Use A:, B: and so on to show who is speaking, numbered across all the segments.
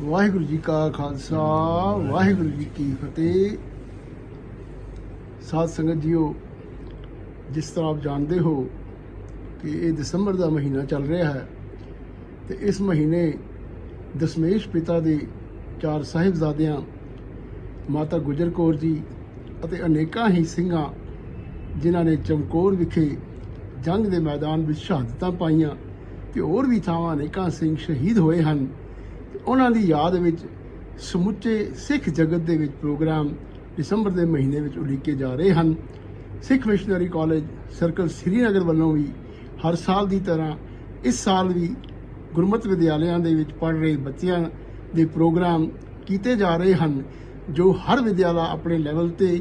A: ਵਾਹਿਗੁਰੂ ਜੀ ਕਾ ਖਾਲਸਾ, ਵਾਹਿਗੁਰੂ ਜੀ ਕੀ ਫਤਿਹ। ਸਾਧ ਸੰਗਤ ਜੀਓ, ਜਿਸ ਤਰ੍ਹਾਂ ਆਪ ਜਾਣਦੇ ਹੋ ਕਿ ਇਹ ਦਸੰਬਰ ਦਾ ਮਹੀਨਾ ਚੱਲ ਰਿਹਾ ਹੈ, ਤੇ ਇਸ ਮਹੀਨੇ ਦਸ਼ਮੇਸ਼ ਪਿਤਾ ਦੇ ਚਾਰ ਸਾਹਿਬਜ਼ਾਦਿਆਂ ਮਾਤਾ ਗੁਜਰ ਕੌਰ ਜੀ ਅਤੇ ਅਨੇਕਾਂ ਹੀ ਸਿੰਘਾਂ, ਜਿਨ੍ਹਾਂ ਨੇ ਚਮਕੌਰ ਵਿਖੇ ਜੰਗ ਦੇ ਮੈਦਾਨ ਵਿੱਚ ਸ਼ਹਾਦਤਾਂ ਪਾਈਆਂ ਤੇ ਹੋਰ ਵੀ ਥਾਵਾਂ ਅਨੇਕਾਂ ਸਿੰਘ ਸ਼ਹੀਦ ਹੋਏ ਹਨ। ਉਹਨਾਂ ਦੀ ਯਾਦ ਵਿੱਚ ਸਮੁੱਚੇ ਸਿੱਖ ਜਗਤ ਦੇ ਵਿੱਚ ਪ੍ਰੋਗਰਾਮ ਦਸੰਬਰ ਦੇ ਮਹੀਨੇ ਵਿੱਚ ਉਲੀਕੇ ਜਾ ਰਹੇ ਹਨ। Sikh missionary college circle Srinagar ਵੱਲੋਂ ਵੀ ਹਰ ਸਾਲ ਦੀ ਤਰ੍ਹਾਂ ਇਸ ਸਾਲ ਵੀ ਗੁਰਮਤਿ ਵਿਦਿਆਲਿਆਂ ਦੇ ਵਿੱਚ ਪੜ੍ਹ ਰਹੇ ਬੱਚਿਆਂ ਦੇ ਪ੍ਰੋਗਰਾਮ ਕੀਤੇ ਜਾ ਰਹੇ ਹਨ, ਜੋ ਹਰ ਵਿਦਿਆਲਾ ਆਪਣੇ ਲੈਵਲ ਤੇ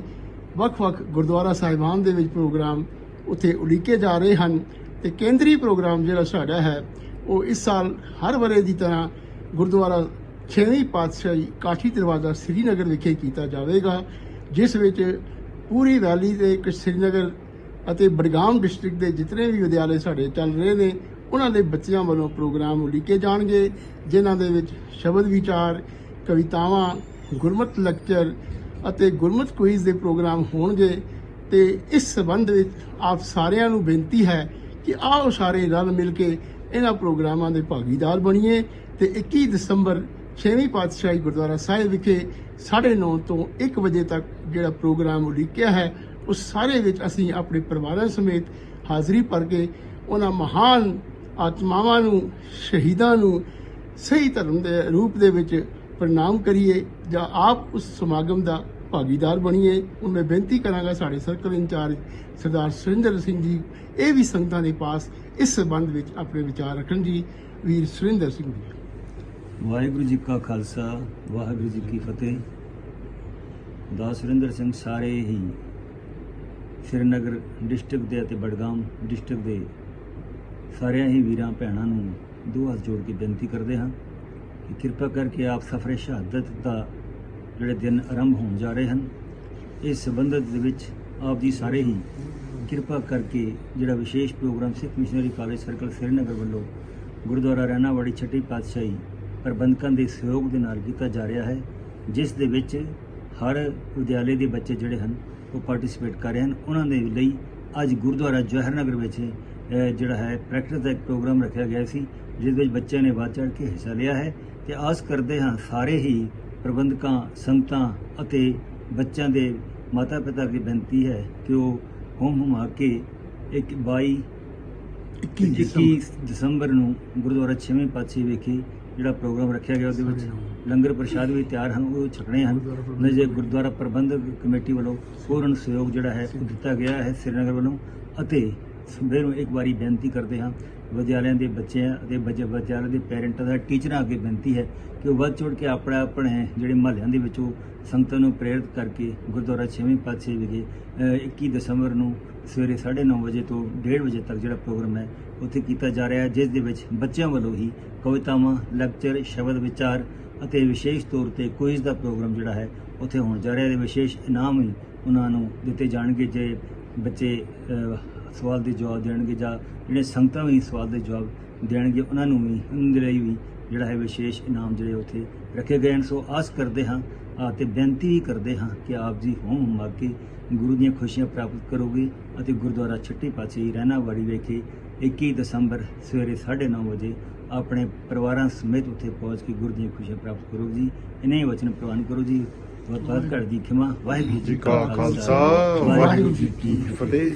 A: ਵੱਖ-ਵੱਖ ਗੁਰਦੁਆਰਾ ਸਾਹਿਬਾਨ ਦੇ ਵਿੱਚ ਪ੍ਰੋਗਰਾਮ ਉੱਥੇ ਉਲੀਕੇ ਜਾ ਰਹੇ ਹਨ। ਤੇ ਕੇਂਦਰੀ ਪ੍ਰੋਗਰਾਮ ਜਿਹੜਾ ਸਾਡਾ ਹੈ, ਉਹ ਇਸ ਸਾਲ ਹਰ ਵਰੇ ਦੀ ਤਰ੍ਹਾਂ ਗੁਰਦੁਆਰਾ ਛੇਵੀਂ ਪਾਤਸ਼ਾਹੀ ਕਾਠੀ ਦਰਵਾਜ਼ਾ ਸ੍ਰੀਨਗਰ ਵਿਖੇ ਕੀਤਾ ਜਾਵੇਗਾ, ਜਿਸ ਵਿੱਚ ਪੂਰੀ ਵੈਲੀ ਦੇ ਸ੍ਰੀਨਗਰ ਅਤੇ ਬੜਗਾਮ ਡਿਸਟ੍ਰਿਕਟ ਦੇ ਜਿਤਨੇ ਵੀ ਵਿਦਿਆਲੇ ਸਾਡੇ ਚੱਲ ਰਹੇ ਨੇ, ਉਹਨਾਂ ਦੇ ਬੱਚਿਆਂ ਵੱਲੋਂ ਪ੍ਰੋਗਰਾਮ ਉਲੀਕੇ ਜਾਣਗੇ, ਜਿਨ੍ਹਾਂ ਦੇ ਵਿੱਚ ਸ਼ਬਦ ਵਿਚਾਰ, ਕਵਿਤਾਵਾਂ, ਗੁਰਮਤ ਲੈਕਚਰ ਅਤੇ ਗੁਰਮਤ ਕੁਇਜ਼ ਦੇ ਪ੍ਰੋਗਰਾਮ ਹੋਣਗੇ। ਤੇ ਇਸ ਸਬੰਧ ਵਿੱਚ ਆਪ ਸਾਰਿਆਂ ਨੂੰ ਬੇਨਤੀ ਹੈ ਕਿ ਆਓ ਸਾਰੇ ਰਲ ਮਿਲ ਕੇ ਇਹਨਾਂ ਪ੍ਰੋਗਰਾਮਾਂ ਦੇ ਭਾਗੀਦਾਰ ਬਣੀਏ ਤੇ 21 ਦਸੰਬਰ ਛੇਵੀਂ ਪਾਤਸ਼ਾਹੀ ਗੁਰਦੁਆਰਾ ਸਾਹਿਬ ਵਿਖੇ 9:30 ਤੋਂ 1 ਵਜੇ ਤੱਕ ਜਿਹੜਾ ਪ੍ਰੋਗਰਾਮ ਉਲੀਕਿਆ ਹੈ, ਉਸ ਸਾਰੇ ਵਿੱਚ ਅਸੀਂ ਆਪਣੇ ਪਰਿਵਾਰਾਂ ਸਮੇਤ ਹਾਜ਼ਰੀ ਭਰ ਕੇ ਉਹਨਾਂ ਮਹਾਨ ਆਤਮਾਵਾਂ ਨੂੰ, ਸ਼ਹੀਦਾਂ ਨੂੰ ਸਹੀ ਧਰਮ ਦੇ ਰੂਪ ਦੇ ਵਿੱਚ ਪ੍ਰਣਾਮ ਕਰੀਏ ਜਾਂ ਆਪ ਉਸ ਸਮਾਗਮ ਦਾ ਭਾਗੀਦਾਰ ਬਣੀਏ ਹੁਣ ਮੈਂ ਬੇਨਤੀ ਕਰਾਂਗਾ ਸਾਡੇ ਸਰਕਲ ਇੰਚਾਰਜ ਸਰਦਾਰ ਸੁਰਿੰਦਰ ਸਿੰਘ ਜੀ, ਇਹ ਵੀ ਸੰਗਤਾਂ ਦੇ ਪਾਸ ਇਸ ਸੰਬੰਧ ਵਿੱਚ ਆਪਣੇ ਵਿਚਾਰ ਰੱਖਣ ਜੀ, ਵੀਰ ਸੁਰਿੰਦਰ ਸਿੰਘ ਜੀ।
B: ਵਾਹਿਗੁਰੂ ਜੀ ਕਾ ਖਾਲਸਾ, ਵਾਹਿਗੁਰੂ ਜੀ ਕੀ ਫਤਿਹ। ਦਾ ਸੁਰਿੰਦਰ ਸਿੰਘ ਸਾਰੇ ਹੀ ਸ਼੍ਰੀਨਗਰ ਡਿਸਟ੍ਰਿਕਟ ਦੇ ਅਤੇ ਬੜਗਾਮ ਡਿਸਟ੍ਰਿਕਟ ਦੇ ਸਾਰਿਆਂ ਹੀ ਵੀਰਾਂ ਭੈਣਾਂ ਨੂੰ ਦੋ ਹੱਥ ਜੋੜ ਕੇ ਬੇਨਤੀ ਕਰਦੇ ਹਾਂ ਕਿ ਕਿਰਪਾ ਕਰਕੇ ਆਪ ਸਫਰੇ ਸ਼ਹਾਦਤ ਦਾ ਜਿਹੜੇ ਦਿਨ ਆਰੰਭ ਹੋਣ ਜਾ ਰਹੇ ਹਨ। ਇਸ ਸੰਬੰਧਤ ਦੇ ਵਿੱਚ ਆਪ ਦੀ ਸਾਰੇ ਹੀ ਕਿਰਪਾ ਕਰਕੇ ਜਿਹੜਾ ਵਿਸ਼ੇਸ਼ programme Sikh missionary college circle Srinagar ਵੱਲੋਂ ਗੁਰਦੁਆਰਾ ਰਹਿਣਾਵਾੜੀ ਛੱਟੀ ਪਾਤਸ਼ਾਹੀ ਪ੍ਰਬੰਧਕਾਂ ਦੇ ਸਹਿਯੋਗ ਦੇ ਨਾਲ ਕੀਤਾ ਜਾ ਰਿਹਾ ਹੈ, ਜਿਸ ਦੇ ਵਿੱਚ ਹਰ ਵਿਦਿਆਲੇ ਦੇ ਬੱਚੇ ਜਿਹੜੇ ਹਨ, ਉਹ ਪਾਰਟਿਸਿਪੇਟ ਕਰ ਰਹੇ ਹਨ। ਉਹਨਾਂ ਦੇ ਲਈ ਅੱਜ ਗੁਰਦੁਆਰਾ ਜਵਾਹਰ ਨਗਰ ਵਿੱਚ ਜਿਹੜਾ ਹੈ ਪ੍ਰੈਕਟਿਸ ਦਾ ਇੱਕ ਪ੍ਰੋਗਰਾਮ ਰੱਖਿਆ ਗਿਆ ਸੀ, ਜਿਸ ਵਿੱਚ ਬੱਚਿਆਂ ਨੇ ਵੱਧ ਚੜ੍ਹ ਕੇ ਹਿੱਸਾ ਲਿਆ ਹੈ। ਤੇ ਆਸ ਕਰਦੇ ਹਾਂ ਸਾਰੇ ਹੀ ਪ੍ਰਬੰਧਕਾਂ ਸੰਗਤਾਂ ਅਤੇ ਬੱਚਿਆਂ ਦੇ ਮਾਤਾ ਪਿਤਾ ਦੀ ਬੇਨਤੀ ਹੈ ਕਿ ਉਹ ਹੋਮ ਹਮਾ ਕੇ ਇੱਕ 22
A: 21
B: 21
A: ਦਸੰਬਰ।
B: ਨੂੰ ਗੁਰਦੁਆਰਾ ਛੇਵੇਂ ਪਾਤਸ਼ਾਹੀ ਵਿਖੇ ਜਿਹੜਾ ਪ੍ਰੋਗਰਾਮ ਰੱਖਿਆ ਗਿਆ ਉਹਦੇ ਵਿੱਚ ਲੰਗਰ ਪ੍ਰਸ਼ਾਦ ਵੀ ਤਿਆਰ ਹਨ ਉਹ ਛਕਣੇ ਹਨ। ਨਜੇ ਗੁਰਦੁਆਰਾ ਪ੍ਰਬੰਧਕ ਕਮੇਟੀ ਵੱਲੋਂ ਪੂਰਨ ਸਹਿਯੋਗ ਜਿਹੜਾ ਹੈ ਉਹ ਦਿੱਤਾ ਗਿਆ ਹੈ ਸ੍ਰੀਨਗਰ ਵੱਲੋਂ ਅਤੇ ਸਭੇ ਨੂੰ ਇੱਕ ਵਾਰੀ ਬੇਨਤੀ ਕਰਦੇ ਹਾਂ ਵਿਦਿਆਲਿਆਂ ਦੇ ਬੱਚਿਆਂ ਅਤੇ ਬੱਚੇ ਵਿਦਿਆਲਿਆਂ ਦੇ ਪੈਰੈਂਟਾਂ ਦਾ ਟੀਚਰਾਂ ਅੱਗੇ ਬੇਨਤੀ ਹੈ ਕਿ ਉਹ ਵੱਧ ਚੜ ਕੇ ਆਪਣਾ ਆਪਣੇ ਜਿਹੜੇ ਮਹੱਲਿਆਂ ਦੇ ਵਿੱਚੋਂ ਸੰਗਤਾਂ ਨੂੰ ਪ੍ਰੇਰਿਤ ਕਰਕੇ ਗੁਰਦੁਆਰਾ ਛੇਵੇਂ ਪਾਤਸ਼ਾਹੀ ਵਿਖੇ ਅ, 21 ਦਸੰਬਰ ਨੂੰ ਸਵੇਰੇ 9:30 ਵਜੇ ਤੋਂ 1:30 ਵਜੇ ਤੱਕ ਜਿਹੜਾ ਪ੍ਰੋਗਰਾਮ ਹੈ ਉੱਥੇ ਕੀਤਾ ਜਾ ਰਿਹਾ ਹੈ ਜਿਸ ਦੇ ਵਿੱਚ ਬੱਚਿਆਂ ਵੱਲੋਂ ਹੀ ਕਵਿਤਾਵਾਂ ਲੈਕਚਰ ਸ਼ਬਦ ਵਿਚਾਰ ਅਤੇ ਵਿਸ਼ੇਸ਼ ਤੌਰ ਤੇ ਕੁਇਜ਼ ਦਾ ਪ੍ਰੋਗਰਾਮ ਜਿਹੜਾ ਹੈ ਉੱਥੇ ਹੋਣ ਜਾ ਰਿਹਾ ਹੈ। ਵਿਸ਼ੇਸ਼ ਇਨਾਮ ਵੀ ਉਹਨਾਂ ਨੂੰ ਦਿੱਤੇ ਜਾਣਗੇ ਜੇ ਬੱਚੇ ਸਵਾਲ ਦੇ ਜਵਾਬ ਦੇਣਗੇ ਜਾਂ ਜਿਹੜੇ ਸੰਗਤਾਂ ਵੀ ਸਵਾਲ ਦੇ ਜਵਾਬ ਦੇਣਗੇ ਉਹਨਾਂ ਨੂੰ ਵੀ ਉਹਨਾਂ ਦੇ ਲਈ ਵੀ ਜਿਹੜਾ ਹੈ ਵਿਸ਼ੇਸ਼ ਇਨਾਮ ਜਿਹੜੇ ਉੱਥੇ ਰੱਖੇ ਗਏ ਹਨ। ਸੋ ਆਸ ਕਰਦੇ ਹਾਂ ਅ, ਤੇ ਬੇਨਤੀ ਵੀ ਕਰਦੇ ਹਾਂ ਕਿ ਆਪ ਜੀ ਹੋਮ ਹਮਾ ਕੇ ਗੁਰੂ ਦੀਆਂ ਖੁਸ਼ੀਆਂ ਪ੍ਰਾਪਤ ਕਰੋਗੇ ਅਤੇ ਗੁਰਦੁਆਰਾ ਛੱਟੀ ਪਾਤਸ਼ਾਹੀ ਰਹਿਣਾਵਾੜੀ ਵਿਖੇ 21 ਦਸੰਬਰ ਸਵੇਰੇ 9:30 ਵਜੇ ਆਪਣੇ ਪਰਿਵਾਰਾਂ ਸਮੇਤ ਉੱਥੇ ਪਹੁੰਚ ਕੇ ਗੁਰੂ ਦੀਆਂ ਖੁਸ਼ੀਆਂ ਪ੍ਰਾਪਤ ਕਰੋ ਜੀ। ਇਹਨਾਂ ਹੀ ਵਚਨ ਪ੍ਰਵਾਨ ਕਰੋ ਜੀ। ਬਹੁਤ ਬਹੁਤ ਘੜ ਦੀ ਖਿਮਾ। ਵਾਹਿਗੁਰੂ
C: ਜੀ ਕਾ ਖਾਲਸਾ। ਵਾਹਿਗੁਰੂ ਜੀ ਕੀ ਫਤਿਹ।